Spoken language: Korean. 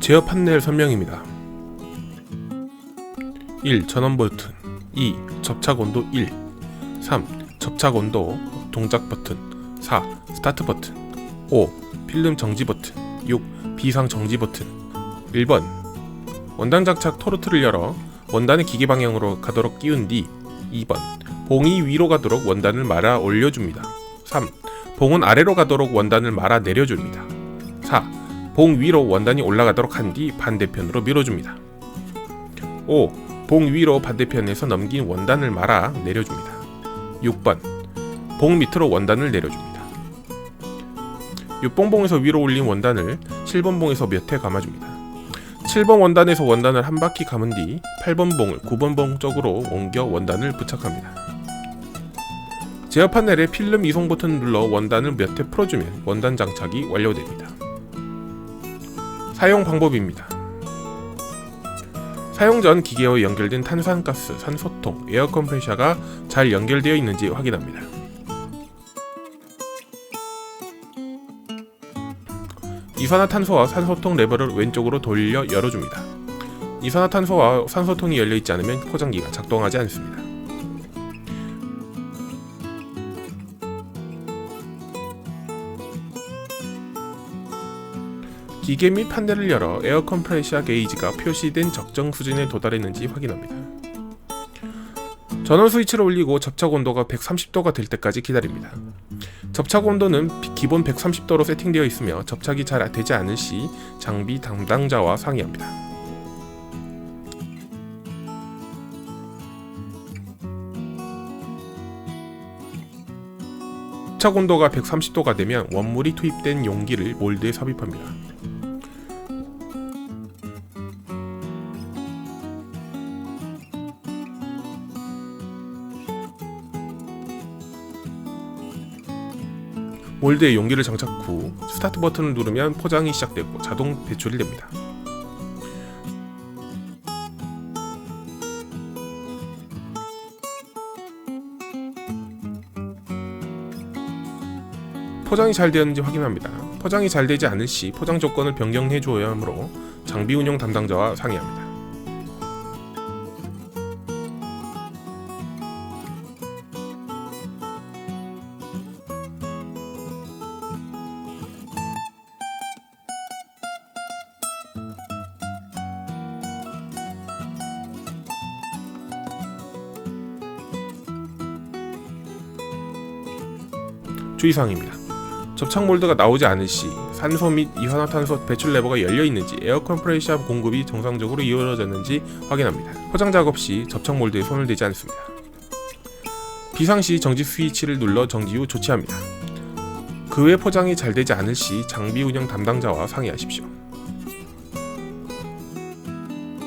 제어 판넬 설명입니다. 1. 전원 버튼 2. 접착 온도 1 3. 접착 온도 동작 버튼 4. 스타트 버튼 5. 필름 정지 버튼 6. 비상 정지 버튼 1번 원단 장착 토르트를 열어 원단을 기계 방향으로 가도록 끼운 뒤 2번 봉이 위로 가도록 원단을 말아 올려줍니다. 3. 봉은 아래로 가도록 원단을 말아 내려줍니다. 4. 봉 위로 원단이 올라가도록 한 뒤 반대편으로 밀어줍니다. 5. 봉 위로 반대편에서 넘긴 원단을 말아 내려줍니다. 6번. 봉 밑으로 원단을 내려줍니다. 6번 봉에서 위로 올린 원단을 7번 봉에서 몇 회 감아줍니다. 7번 원단에서 원단을 한 바퀴 감은 뒤 8번 봉을 9번 봉 쪽으로 옮겨 원단을 부착합니다. 제어 판넬에 필름 이송 버튼을 눌러 원단을 몇 회 풀어주면 원단 장착이 완료됩니다. 사용 방법입니다. 사용 전 기계와 연결된 탄산가스, 산소통, 에어 컴프레셔가 잘 연결되어 있는지 확인합니다. 이산화탄소와 산소통 레버를 왼쪽으로 돌려 열어줍니다. 이산화탄소와 산소통이 열려 있지 않으면 포장기가 작동하지 않습니다. 기계 및 판넬을 열어 에어 컴프레셔 게이지가 표시된 적정 수준에 도달했는지 확인합니다. 전원 스위치를 올리고 접착 온도가 130도가 될 때까지 기다립니다. 접착 온도는 비- 기본 130도로 세팅되어 있으며 접착이 잘 되지 않을 시 장비 담당자와 상의합니다. 접착 온도가 130도가 되면 원물이 투입된 용기를 몰드에 삽입합니다. 몰드에 용기를 장착 후 스타트 버튼을 누르면 포장이 시작되고 자동 배출이 됩니다. 포장이 잘 되었는지 확인합니다. 포장이 잘 되지 않을 시 포장 조건을 변경해 주어야 하므로 장비 운영 담당자와 상의합니다. 주의사항입니다. 접착 몰드가 나오지 않을 시 산소 및 이산화탄소 배출 레버가 열려 있는지 에어 컴프레셔 공급이 정상적으로 이루어졌는지 확인합니다. 포장 작업 시 접착 몰드에 손을 대지 않습니다. 비상 시 정지 스위치를 눌러 정지 후 조치합니다. 그 외 포장이 잘 되지 않을 시 장비 운영 담당자와 상의하십시오.